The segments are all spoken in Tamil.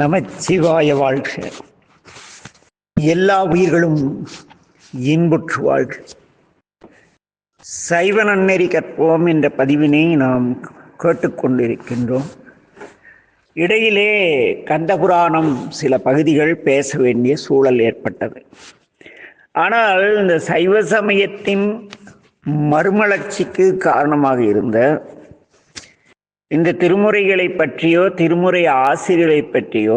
நமச்சிவாய வாழ்க. எல்லா உயிர்களும் இன்புற்று வாழ்க. சைவ நன்னெறி கற்போம் என்ற பதிவினை நாம் கேட்டுக்கொண்டிருக்கின்றோம் இடையிலே கந்தபுராணம் சில பகுதிகள் பேச வேண்டிய சூழல் ஏற்பட்டது. ஆனால் இந்த சைவ சமயத்தின் மறுமலர்ச்சிக்கு காரணமாக இருந்த இந்த திருமுறைகளை பற்றியோ திருமுறை ஆசிரியரை பற்றியோ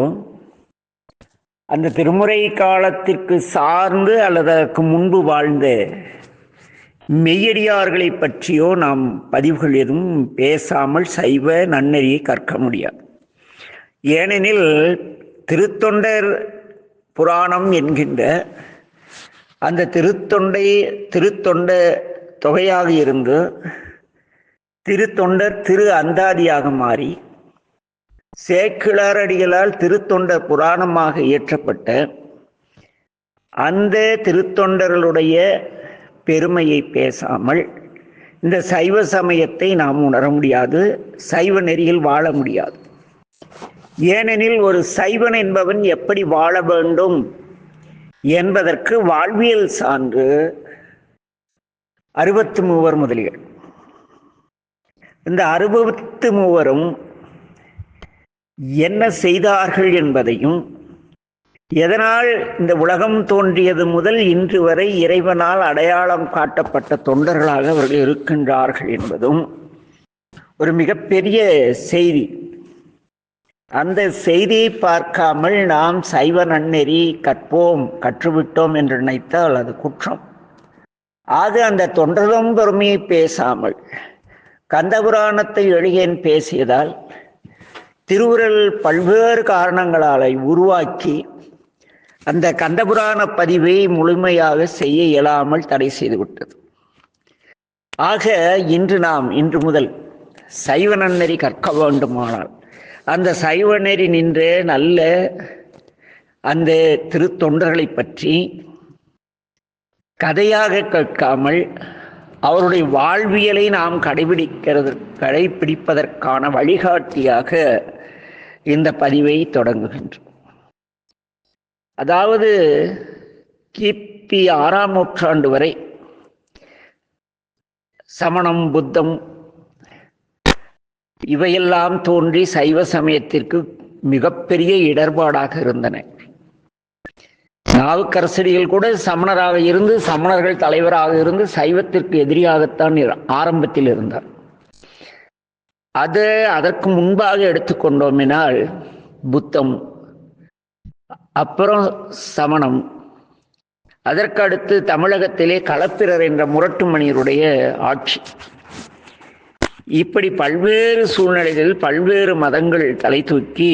அந்த திருமுறை காலத்திற்கு சார்ந்து அல்லது அதற்கு முன்பு வாழ்ந்த மெய்யடியார்களை பற்றியோ நாம் பதிவுகள் எதுவும் பேசாமல் சைவ நன்னறியை கற்க முடியாது. ஏனெனில் திருத்தொண்டர் புராணம் என்கின்ற அந்த திருத்தொண்டை திருத்தொண்ட தொகையாக இருந்து திருத்தொண்டர் திரு அந்தாதியாக மாறி சேக்கிழாரடிகளால் திருத்தொண்டர் புராணமாக இயற்றப்பட்ட அந்த திருத்தொண்டர்களுடைய பெருமையை பேசாமல் இந்த சைவ சமயத்தை நாம் உணர முடியாது சைவ நெறியில் வாழ முடியாது. ஏனெனில் ஒரு சைவன் என்பவன் எப்படி வாழ வேண்டும் என்பதற்கு வாழ்வியல் சான்று அறுபத்து மூவர் முதலிகள். இந்த அறுபத்து மூவரும் என்ன செய்தார்கள் என்பதையும் எதனால் இந்த உலகம் தோன்றியது முதல் இன்று வரை இறைவனால் அடையாளம் காட்டப்பட்ட தொண்டர்களாக அவர்கள் இருக்கின்றார்கள் என்பதும் ஒரு மிகப்பெரிய செய்தி. அந்த செய்தியை பார்க்காமல் நாம் சைவ நன்னெறி கற்போம் கற்றுவிட்டோம் என்று நினைத்தால் அது குற்றம். ஆக அந்த தொண்டரும் பெருமையை பேசாமல் கந்தபுராணத்தை எளியன் பேசியதால் திருவுரல் பல்வேறு காரணங்களாலை உருவாக்கி அந்த கந்தபுராண பதிவை முழுமையாக செய்ய இயலாமல் தடை செய்துவிட்டது. ஆக இன்று நாம் இன்று முதல் சைவ நன்னெறி கற்க வேண்டுமானால் அந்த சைவ நெறி நின்று நல்ல அந்த திருத்தொண்டர்களை பற்றி கதையாக கேட்காமல் அவருடைய வாழ்வியலை நாம் கடைபிடிக்கிறது கடைபிடிப்பதற்கான வழிகாட்டியாக இந்த பதிவை தொடங்குகின்றோம். அதாவது கிபி ஆறாம் நூற்றாண்டு வரை சமணம் புத்தம் இவையெல்லாம் தோன்றி சைவ சமயத்திற்கு மிகப்பெரிய இடர்பாடாக இருந்தன. நாவுக்கரசடிகள் கூட சமணராக இருந்து சமணர்கள் தலைவராக இருந்து சைவத்திற்கு எதிரியாகத்தான் ஆரம்பத்தில் இருந்தார். அது அதற்கு முன்பாக எடுத்துக்கொண்டோமினால் புத்தம் அப்புறம் சமணம். அதற்கு அடுத்து தமிழகத்திலே களப்பிரர் என்ற முரட்டுமணியருடைய ஆட்சி. இப்படி பல்வேறு சூழ்நிலைகளில் பல்வேறு மதங்கள் தலை தூக்கி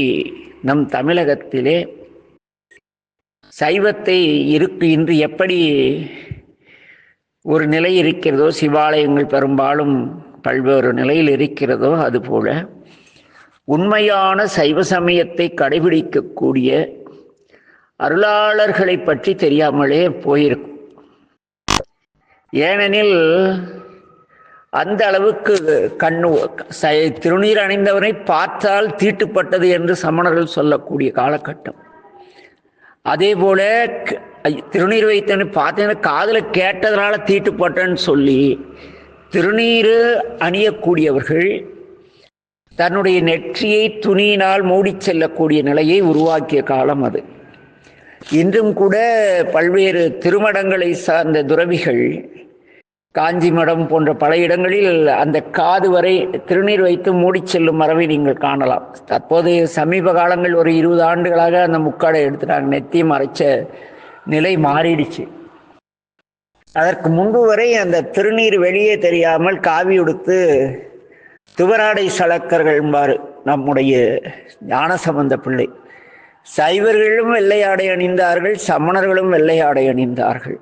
நம் தமிழகத்திலே சைவத்தை இருக்கு இன்று எப்படி ஒரு நிலை இருக்கிறதோ சிவாலயங்கள் பெரும்பாலும் பல்வேறு நிலையில் இருக்கிறதோ அதுபோல உண்மையான சைவ சமயத்தை கடைபிடிக்கக்கூடிய அருளாளர்களை பற்றி தெரியாமலே போயிருக்கும். ஏனெனில் அந்த அளவுக்கு கண்ணு திருநீர் அணிந்தவனை பார்த்தால் தீட்டுப்பட்டது என்று சமணர்கள் சொல்லக்கூடிய காலகட்டம். அதே போல திருநீர் வைத்தன்னு பார்த்தீங்கன்னா காதில் கேட்டதுனால தீட்டுப்பட்டேன்னு சொல்லி திருநீர் அணியக்கூடியவர்கள் தன்னுடைய நெற்றியை துணியினால் மூடி செல்லக்கூடிய நிலையை உருவாக்கிய காலம் அது. இன்றும் கூட பல்வேறு திருமடங்களை சார்ந்த துறவிகள் காஞ்சி மடம் போன்ற பல இடங்களில் அந்த காது வரை திருநீர் வைத்து மூடி செல்லும் மரபை நீங்கள் காணலாம். தற்போது சமீப காலங்கள் ஒரு இருபது ஆண்டுகளாக அந்த முக்காடை எடுத்துட்டாங்க நெத்தியம் மறைச்ச நிலை மாறிடுச்சு. அதற்கு முன்பு வரை அந்த திருநீர் வெளியே தெரியாமல் காவி உடுத்து துவராடை சலக்கர்கள் என்பார் நம்முடைய ஞானசம்பந்த பிள்ளை. சைவர்களும் வெள்ளையாடை அணிந்தார்கள் சமணர்களும் வெள்ளையாடை அணிந்தார்கள்.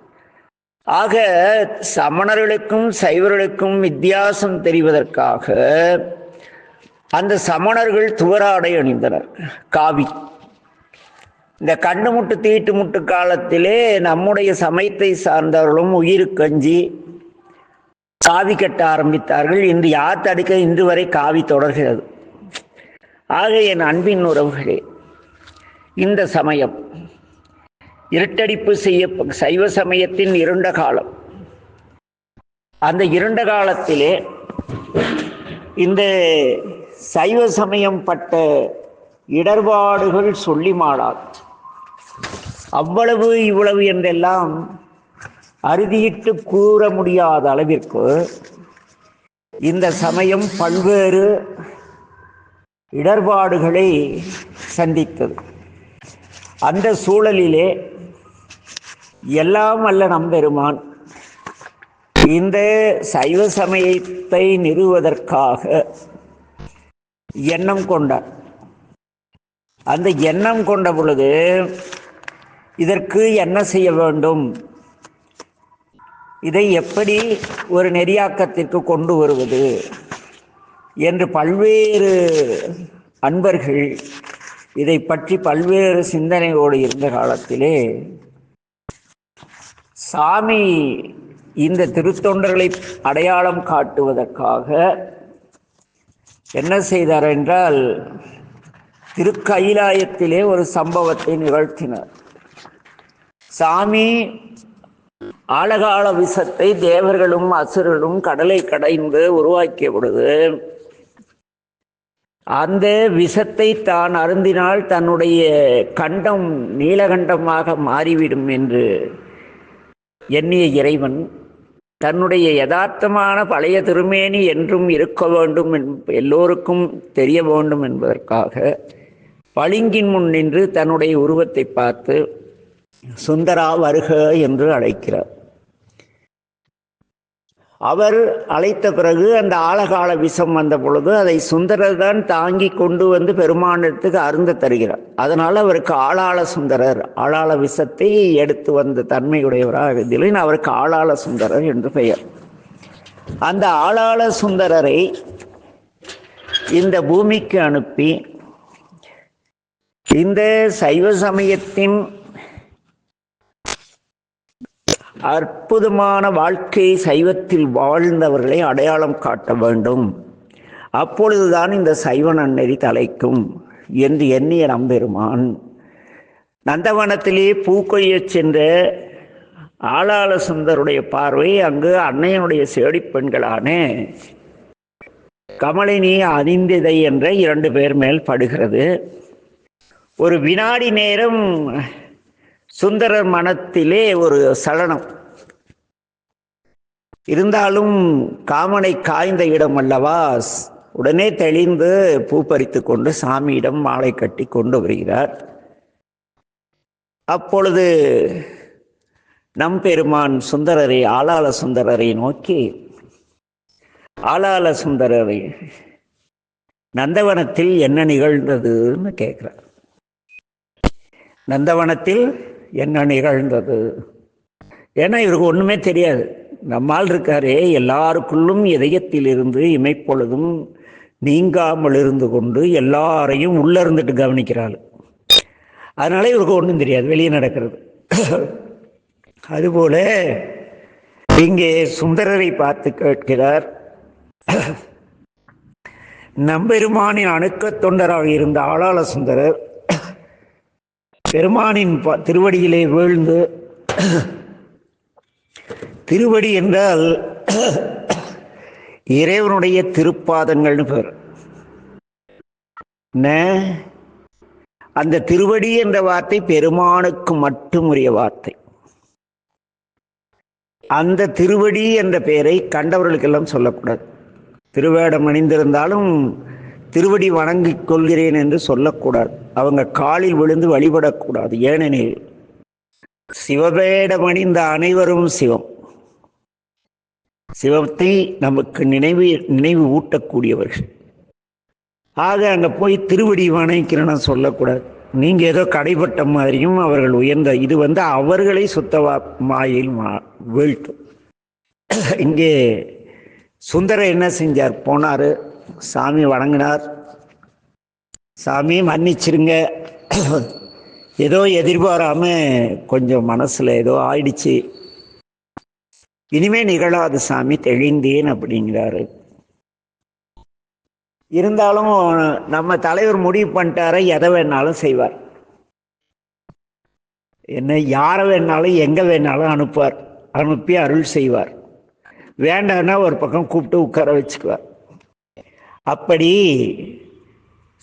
ஆக சமணர்களுக்கும் சைவர்களுக்கும் வித்தியாசம் தெரிவதற்காக அந்த சமணர்கள் துவராடை அணிந்தனர். காவி. இந்த கண்டு முட்டு தீட்டு முட்டு காலத்திலே நம்முடைய சமயத்தை சார்ந்தவர்களும் உயிர் கஞ்சி காவி கட்ட ஆரம்பித்தார்கள். இன்று யார் தடுக்க இன்று வரை காவி தொடர்கிறது. ஆக என் அன்பின் உறவுகளே இந்த சமயம் இருட்டடிப்பு செய்ய சைவ சமயத்தின் இருண்ட காலம். அந்த இருண்ட காலத்திலே இந்த சைவ சமயம் பட்ட இடர்பாடுகள் சொல்லி மாடாது அவ்வளவு இவ்வளவு என்றெல்லாம் அறுதியிட்டு கூற முடியாத அளவிற்கு இந்த சமயம் பல்வேறு இடர்பாடுகளை சந்தித்தது. அந்த சூழலிலே எல்லாம் அல்ல நம்பெருமான் இந்த சைவ சமயத்தை நிறுவதற்காக எண்ணம் கொண்டார் அந்த எண்ணம் கொண்ட பொழுது இதற்கு என்ன செய்ய வேண்டும்? இதை எப்படி ஒரு நெறியாக்கத்திற்கு கொண்டு வருவது? என்று பல்வேறு அன்பர்கள் இதை பற்றி பல்வேறு சிந்தனையோடு இருந்த காலத்திலே சாமி இந்த திருத்தொண்டர்களை அடையாளம் காட்டுவதற்காக என்ன செய்தார் என்றால் திருக்கயிலாயத்திலே ஒரு சம்பவத்தை நிகழ்த்தினார். சாமி ஆழகால விஷத்தை தேவர்களும் அசுரர்களும் கடலை கடைந்து உருவாக்கிய பொழுது அந்த விஷத்தை தான் அருந்தினால் தன்னுடைய கண்டம் நீலகண்டமாக மாறிவிடும் என்று எண்ணிய இறைவன் தன்னுடைய யதார்த்தமான பழைய திருமேனி என்றும் இருக்க வேண்டும் எல்லோருக்கும் தெரிய வேண்டும் என்பதற்காக பளிங்கின் முன் நின்று தன்னுடைய உருவத்தை பார்த்து சுந்தரா வருக என்று அழைக்கிறார். அவர் அழைத்த பிறகு அந்த ஆழகால விஷம் வந்த பொழுது அதை சுந்தரர் தான் தாங்கி கொண்டு வந்து பெருமானத்துக்கு அருந்த தருகிறார். அதனால் அவருக்கு ஆளாள சுந்தரர் ஆளாள விஷத்தை எடுத்து வந்த தன்மையுடையவராக இதில் அவருக்கு ஆளாள சுந்தரர் என்று பெயர். அந்த ஆளாள சுந்தரரை இந்த பூமிக்கு அனுப்பி இந்த சைவ சமயத்தின் அற்புதமான வாழ்க்கை சைவத்தில் வாழ்ந்தவர்களை அடையாளம் காட்ட வேண்டும். அப்பொழுதுதான் இந்த சைவ நன்னெறி தலைக்கும் என்று எண்ணிய நம்பெருமான் நந்தவனத்திலே பூக்கொய்யச் சென்ற ஆளாள சுந்தருடைய பார்வை அங்கு அன்னையனுடைய சேடி பெண்களான கமலினி அதிந்திதை என்ற இரண்டு பேர் மேல் படுகிறது. ஒரு வினாடி நேரம் சுந்தரர் மனத்திலே ஒரு சலனம். இருந்தாலும் காமனை காய்ந்த இடம் அல்லவா? உடனே தெளிந்து பூ பறித்து கொண்டு சாமியிடம் மாலை கட்டி கொண்டு வருகிறார். அப்பொழுது நம் பெருமான் சுந்தரரை ஆளாள சுந்தரரை நோக்கி ஆளாள சுந்தரரை நந்தவனத்தில் என்ன நிகழ்ந்ததுன்னு கேட்கிறார். நந்தவனத்தில் என்ன நிகழ்ந்தது? ஏன்னா இவருக்கு ஒன்றுமே தெரியாது. நம்மால் இருக்காரே எல்லாருக்குள்ளும் இதயத்தில் இருந்து இமைப்பொழுதும் நீங்காமல் இருந்து கொண்டு எல்லாரையும் உள்ள இருந்துட்டு கவனிக்கிறாள். அதனால இவருக்கு ஒன்றும் தெரியாது வெளியே நடக்கிறது. அதுபோல இங்கே சுந்தரரை பார்த்து கேட்கிறார். நம்பெருமானின் அணுக்கத் தொண்டராக இருந்த ஆளாள சுந்தரர் பெருமானின் திருவடியிலே வீழ்ந்து திருவடி என்றால் இறைவனுடைய திருப்பாதங்கள்னு பேர். அந்த திருவடி என்ற வார்த்தை பெருமானுக்கு மட்டும் உரிய வார்த்தை. அந்த திருவடி என்ற பெயரை கண்டவர்களுக்கெல்லாம் சொல்லக்கூடாது. திருவேடம் அணிந்திருந்தாலும் திருவடி வணங்கிக் கொள்கிறேன் என்று சொல்லக்கூடாது. அவங்க காலில் விழுந்து வழிபடக்கூடாது. ஏனெனில் சிவவேடம் அணிந்த அனைவரும் சிவம். சிவத்தை நமக்கு நினைவு நினைவு ஊட்டக்கூடியவர்கள். ஆக அங்கே போய் திருவடி வணங்கிறேன்னு சொல்லக்கூடாது. நீங்கள் ஏதோ கடைப்பட்ட மாதிரியும் அவர்கள் உயர்ந்த இது வந்து அவர்களை சுத்தவா மாயில் மா- வீழ்த்தும். இங்கே சுந்தரர் என்ன செஞ்சார்? போனார். சாமி வணங்கினார். சாமி மன்னிச்சிருங்க. ஏதோ எதிர்பாராம கொஞ்சம் மனசுல ஏதோ ஆயிடுச்சு. இனிமே நிகழாது சாமி தெளிந்தேன் அப்படிங்கிறாரு. இருந்தாலும் நம்ம தலைவர் முடிவு பண்ணிட்டார எதை வேணாலும் செய்வார். என்ன யாரை வேணாலும் எங்கே வேணாலும் அனுப்புவார். அனுப்பி அருள் செய்வார். வேண்டான்னா ஒரு பக்கம் கூப்பிட்டு உட்கார வச்சுக்குவார். அப்படி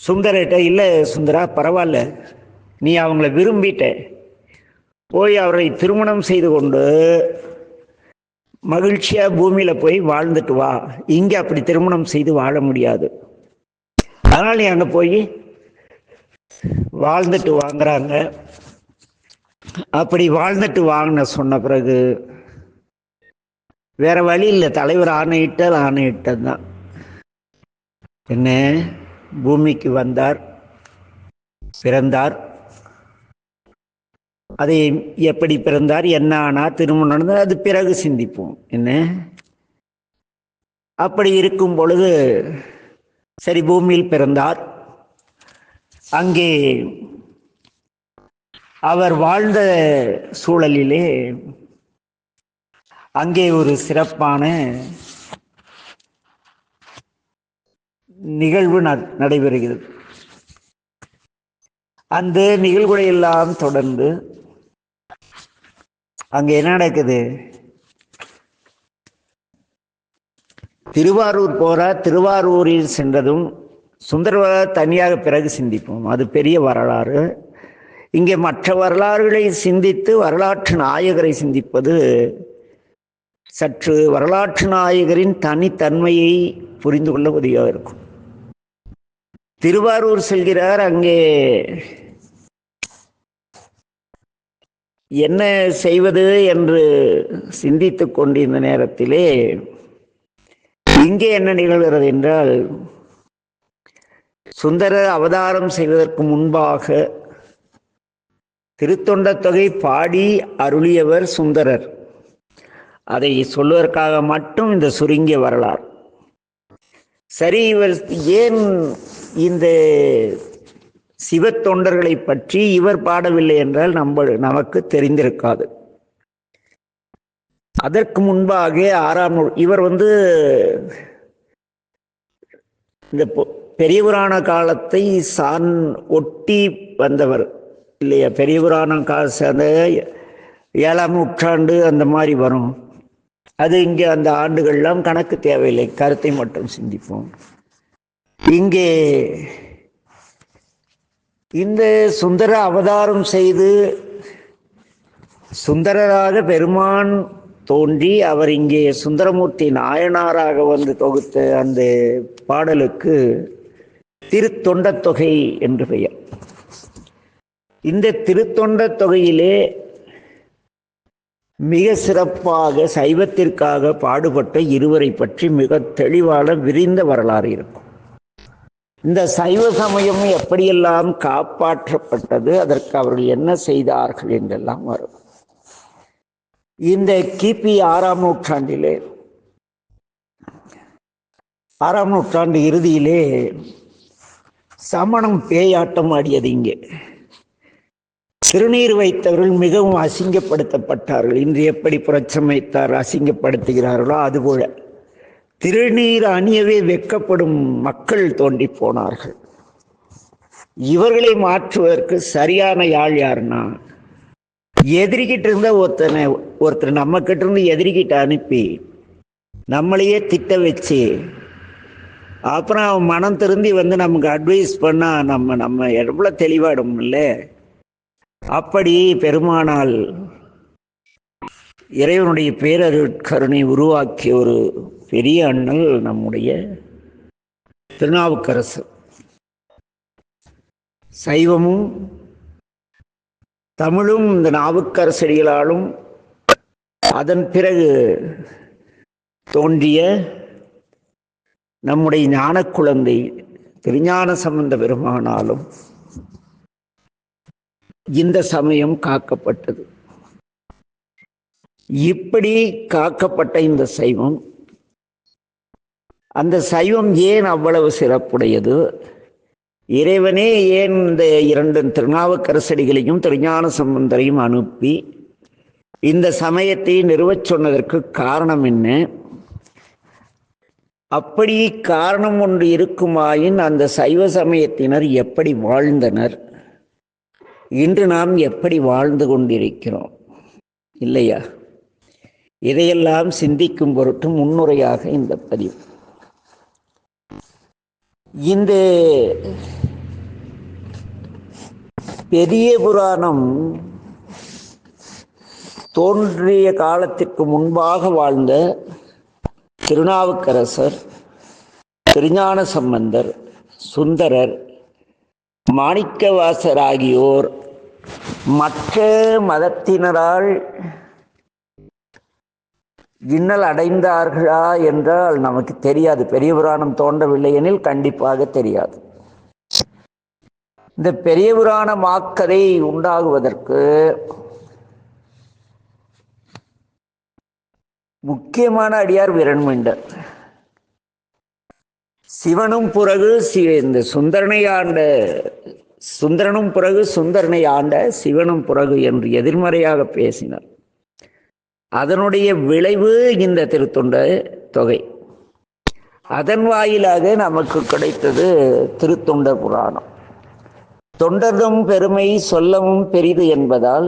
சுந்தரட்ட இல்லை சுந்தரா பரவாயில்ல. நீ அவங்கள விரும்பிட்ட. போய் அவரை திருமணம் செய்து கொண்டு மகிழ்ச்சியா பூமியில போய் வாழ்ந்துட்டு வா. இங்க அப்படி திருமணம் செய்து வாழ முடியாது. அதனால நீ அங்க போய் வாழ்ந்துட்டு வாங்குறாங்க. அப்படி வாழ்ந்துட்டு வாங்கின சொன்ன பிறகு வேற வழி இல்லை. தலைவர் ஆணையிட்டது ஆணையிட்டது தான் என்ன? பூமிக்கு வந்தார் பிறந்தார். அதை எப்படி பிறந்தார்? என்ன ஆனா திருமணம் நடந்தார் அது பிறகு சிந்திப்போம். என்ன? அப்படி இருக்கும் பொழுது சரி பூமியில் பிறந்தார். அங்கே அவர் வாழ்ந்த சூழலிலே அங்கே ஒரு சிறப்பான நிகழ்வு ந- நடைபெறுகிறது. அந்த நிகழ்வுகளை எல்லாம் தொடர்ந்து அங்க என்ன நடக்குது? திருவாரூர் போற திருவாரூரில் சென்றதும் சுந்தரவர தனியாக பிறகு சிந்திப்போம். அது பெரிய வரலாறு. இங்கே மற்ற வரலாறுகளை சிந்தித்து வரலாற்று நாயகரை சிந்திப்பது சற்று வரலாற்று நாயகரின் தனித்தன்மையை புரிந்து கொள்ள உதவியாக இருக்கும். திருவாரூர் செல்கிறார். அங்கே என்ன செய்வது என்று சிந்தித்துக் கொண்டிருந்த நேரத்திலே இங்கே என்ன நிகழ்கிறது என்றால் சுந்தரர் அவதாரம் செய்வதற்கு முன்பாக திருத்தொண்ட தொகை பாடி அருளியவர் சுந்தரர். அதை சொல்வதற்காக மட்டும் இந்த சுருங்கிய வரலாறு. சரி இவர் ஏன் இந்த சிவ தொண்டர்களை பற்றி இவர் பாடவில்லை என்றால் நம்ம நமக்கு தெரிந்திருக்காது. அதற்கு முன்பாக ஆறாம் நூல் இவர் வந்து இந்த பொ- காலத்தை சான் ஒட்டி வந்தவர். இல்லையா? பெரியபுராண புராண அந்த ஏழாம் நூற்றாண்டு அந்த மாதிரி வரும். அது இங்கே அந்த ஆண்டுகள்லாம் கணக்கு தேவையில்லை. கருத்தை மட்டும் சிந்திப்போம். இங்கே இந்த சுந்தர அவதாரம் செய்து சுந்தரராக பெருமான் தோன்றி அவர் இங்கே சுந்தரமூர்த்தி நாயனாராக வந்து தொகுத்த அந்த பாடலுக்கு திருத்தொண்டத் தொகை என்று பெயர். இந்த திருத்தொண்டத் தொகையிலே மிக சிறப்பாக சைவத்திற்காக பாடுபட்ட இருவரை பற்றி மிக தெளிவான விரிந்த வரலாறு இருக்கும். இந்த சைவ சமயம் எப்படியெல்லாம் காப்பாற்றப்பட்டது அதற்கு அவர்கள் என்ன செய்தார்கள் என்றெல்லாம் வரும். இந்த கிபி ஆறாம் நூற்றாண்டிலே ஆறாம் நூற்றாண்டு இறுதியிலே சமணம் பேயாட்டம் ஆடியது இங்கே. திருநீர் வைத்தவர்கள் மிகவும் அசிங்கப்படுத்தப்பட்டார்கள். இன்று எப்படி புரட்சமைத்தார் அசிங்கப்படுத்துகிறார்களோ அதுபோல. திருநீர் அணியவே வெக்கப்படும் மக்கள் தோண்டி போனார்கள். இவர்களை மாற்றுவதற்கு சரியான யாழ் யாருன்னா? எதிரிக்கிட்ட இருந்த ஒருத்தனை ஒருத்தர் நம்ம கிட்ட இருந்து எதிரிகிட்ட அனுப்பி நம்மளையே திட்ட வச்சு அப்புறம் அவன் மனம் திருந்தி வந்து நமக்கு அட்வைஸ் பண்ணால் நம்ம நம்ம எவ்வளோ தெளிவாடும்ல? அப்படி பெருமானால் இறைவனுடைய பேரருட்கருணை உருவாக்கிய ஒரு பெரிய அண்ணல் நம்முடைய திருநாவுக்கரசு. சைவமும் தமிழும் இந்த நாவுக்கரசடிகளாலும் அதன் பிறகு தோன்றிய நம்முடைய ஞான குழந்தை திருஞான சம்பந்த பெருமானாலும் இந்த சமயம் காக்கப்பட்டது. இப்படி காக்கப்பட்ட இந்த சைவம் அந்த சைவம் ஏன் அவ்வளவு சிறப்புடையது? இறைவனே ஏன் இந்த இரண்டு திருநாவுக்கரசடிகளையும் திருஞான சம்பந்தரையும் அனுப்பி இந்த சமயத்தை நிறுவச் சொன்னதற்கு காரணம் என்ன? அப்படி காரணம் ஒன்று இருக்குமாயின் அந்த சைவ சமயத்தினர் எப்படி வாழ்ந்தனர்? இன்று நாம் எப்படி வாழ்ந்து கொண்டிருக்கிறோம்? இல்லையா? இதையெல்லாம் சிந்திக்கும் பொருட்டு முன்னுரையாக இந்த பதிவு. இந்த பெரிய புராணம் தோன்றிய காலத்திற்கு முன்பாக வாழ்ந்த திருநாவுக்கரசர் திருஞான சம்பந்தர் சுந்தரர் மாணிக்கவாசர் ஆகியோர் மற்ற மதத்தினரால் இன்னல் அடைந்தார்களா என்றால் நமக்கு தெரியாது. பெரிய புராணம் தோன்றவில்லை எனில் கண்டிப்பாக தெரியாது. இந்த பெரிய புராண மாக்கதை உண்டாகுவதற்கு முக்கியமான அடியார் விரண்மிண்டர் சிவனும் பிறகு இந்த சுந்தரனை ஆண்ட சுந்தரனும் பிறகு சுந்தரனை ஆண்ட சிவனும் பிறகு என்று எதிர்மறையாக பேசினார். அதனுடைய விளைவு இந்த திருத்தொண்ட தொகை. அதன் வாயிலாக நமக்கு கிடைத்தது திருத்தொண்ட புராணம். தொண்டர்தம் பெருமை சொல்லவும் பெரிது என்பதால்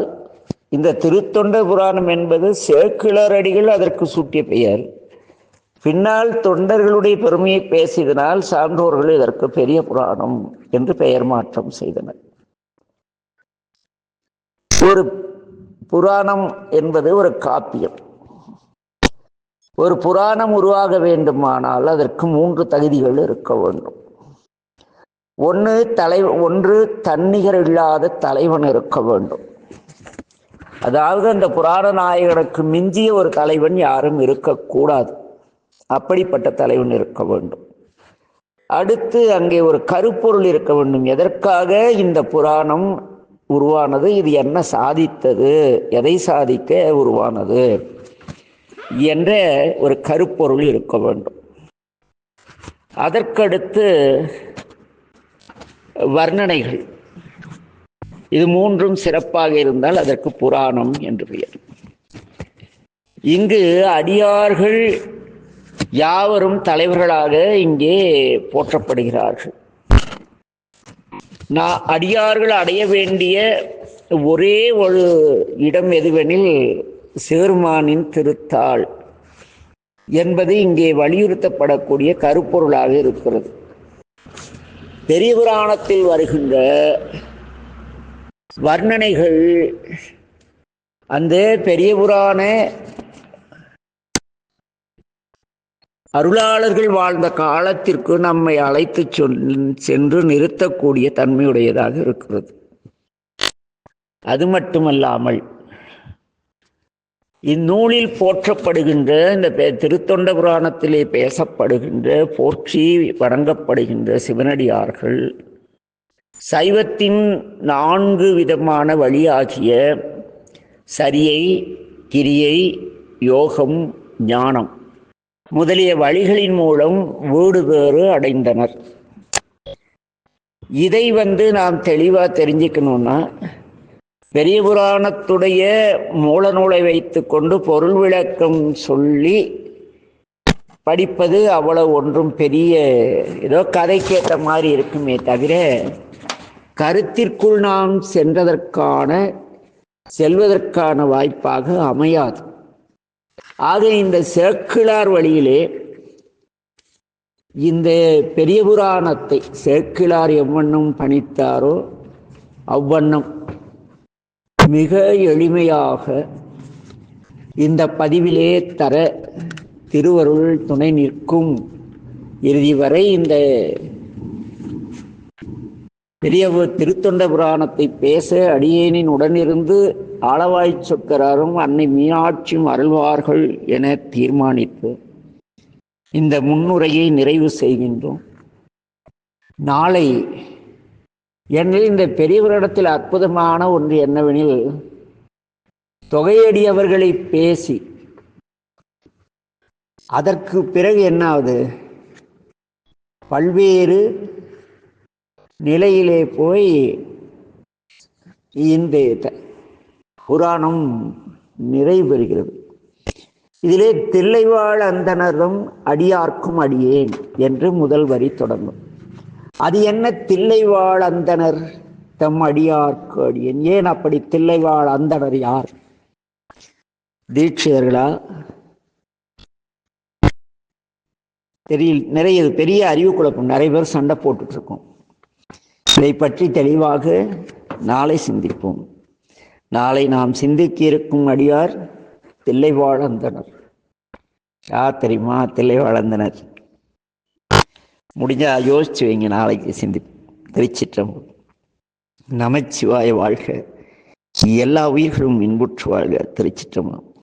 இந்த திருத்தொண்ட புராணம் என்பது சேக்கிழரடிகள் அதற்கு சூட்டிய பெயர். பின்னால் தொண்டர்களுடைய பெருமையை பேசியதனால் சான்றோர்கள் இதற்கு பெரிய புராணம் என்று பெயர் மாற்றம் செய்தனர். ஒரு புராணம் என்பது ஒரு காப்பியம். ஒரு புராணம் உருவாக வேண்டுமானால் அதற்கு மூன்று தகுதிகள் இருக்க வேண்டும். ஒன்று தலை ஒன்று தன்னிகர் இல்லாத தலைவன் இருக்க வேண்டும். அதாவது அந்த புராண நாயகனுக்கு மிஞ்சிய ஒரு தலைவன் யாரும் இருக்கக்கூடாது. அப்படிப்பட்ட தலைவன் இருக்க வேண்டும். அடுத்து அங்கே ஒரு கருப்பொருள் இருக்க வேண்டும். எதற்காக இந்த புராணம் உருவானது. இது என்ன சாதித்தது? எதை சாதிக்க உருவானது? என்ற ஒரு கருப்பொருள் இருக்க வேண்டும். அதற்கடுத்து வர்ணனைகள். இது மூன்றும் சிறப்பாக இருந்தால் அதற்கு புராணம் என்று பெயர். இங்கு அடியார்கள் யாவரும் தலைவர்களாக இங்கே போற்றப்படுகிறார்கள். நான் அடியார்கள் அடைய வேண்டிய ஒரே ஒரு இடம் எதுவெனில் சேர்மானின் திருத்தாள் என்பது இங்கே வலியுறுத்தப்படக்கூடிய கருப்பொருளாக இருக்கிறது. பெரிய புராணத்தில் வருகின்ற வர்ணனைகள் அந்த பெரிய புராண அருளாளர்கள் வாழ்ந்த காலத்திற்கு நம்மை அழைத்து சென்று நிறுத்தக்கூடிய தன்மையுடையதாக இருக்கிறது. அது மட்டுமல்லாமல் இந்நூலில் போற்றப்படுகின்ற இந்த திருத்தொண்ட புராணத்திலே பேசப்படுகின்ற போற்றி வணங்கப்படுகின்ற சிவனடியார்கள் சைவத்தின் நான்கு விதமான வழியாகிய சரியை கிரியை யோகம் ஞானம் முதலிய வழிகளின் மூலம் வீடு பேறு அடைந்தனர். இதை வந்து நாம் தெளிவாக தெரிஞ்சுக்கணும்னா பெரிய புராணத்துடைய மூல நூலை வைத்துக்கொண்டு பொருள் விளக்கம் சொல்லி படிப்பது அவ்வளவு ஒன்றும் பெரிய ஏதோ கதைக்கேற்ற மாதிரி இருக்குமே தவிர கருத்திற்குள் நாம் சென்றதற்கான செல்வதற்கான வாய்ப்பாக அமையாது. ஆக இந்த சேக்கிழார் வழியிலே இந்த பெரிய புராணத்தை சேக்கிழார் எவ்வண்ணம் பணித்தாரோ அவ்வண்ணம் மிக எளிமையாக இந்த பதிவிலே தர திருவருள் துணை நிற்கும் இறுதி வரை இந்த பெரிய திருத்தொண்ட புராணத்தை பேச அடியேனின் உடனிருந்து ஆளவாய் சொக்கராரும் அன்னை மீனாட்சியும் அருள்வார்கள் என தீர்மானித்து இந்த முன்னுரையை நிறைவு செய்கின்றோம். நாளை ஏனெனில் இந்த பெரியவரிடத்தில் அற்புதமான ஒன்று என்னவெனில் தொகையடியவர்களை பேசி அதற்கு பிறகு என்னாவது? பல்வேறு நிலையிலே போய் இந்த த- புராணம் நிறைவு பெறுகிறது இதிலே தில்லைவாழ் அந்தனரும் அடியார்க்கும் அடியேன் என்று முதல் வரி தொடங்கும். அது என்ன தில்லைவாழ் அந்தனர் தம் அடியார்க்கு அடியேன். ஏன் அப்படி தில்லைவாழ் அந்தனர் யார்? தீட்சிதர்களா? தெரியல நிறைய பெரிய அறிவு குழப்பம் நிறைய பேர் சண்டை போட்டுட்டு இருக்கோம் இதை பற்றி தெளிவாக நாளை சிந்திப்போம். நாளை நாம் சிந்திக்க இருக்கும் அடியார் தில்லை வாழந்தனர் யார் தெரியுமா? தில்லை வாழந்தனர் முடிஞ்சா யோசிச்சு வைங்க நாளைக்கு சிந்தி திருச்சிற்றம் நமச்சிவாய வாழ்க. எல்லா உயிர்களும் இன்புற்று வாழ்க திருச்சிற்றம்பலம்.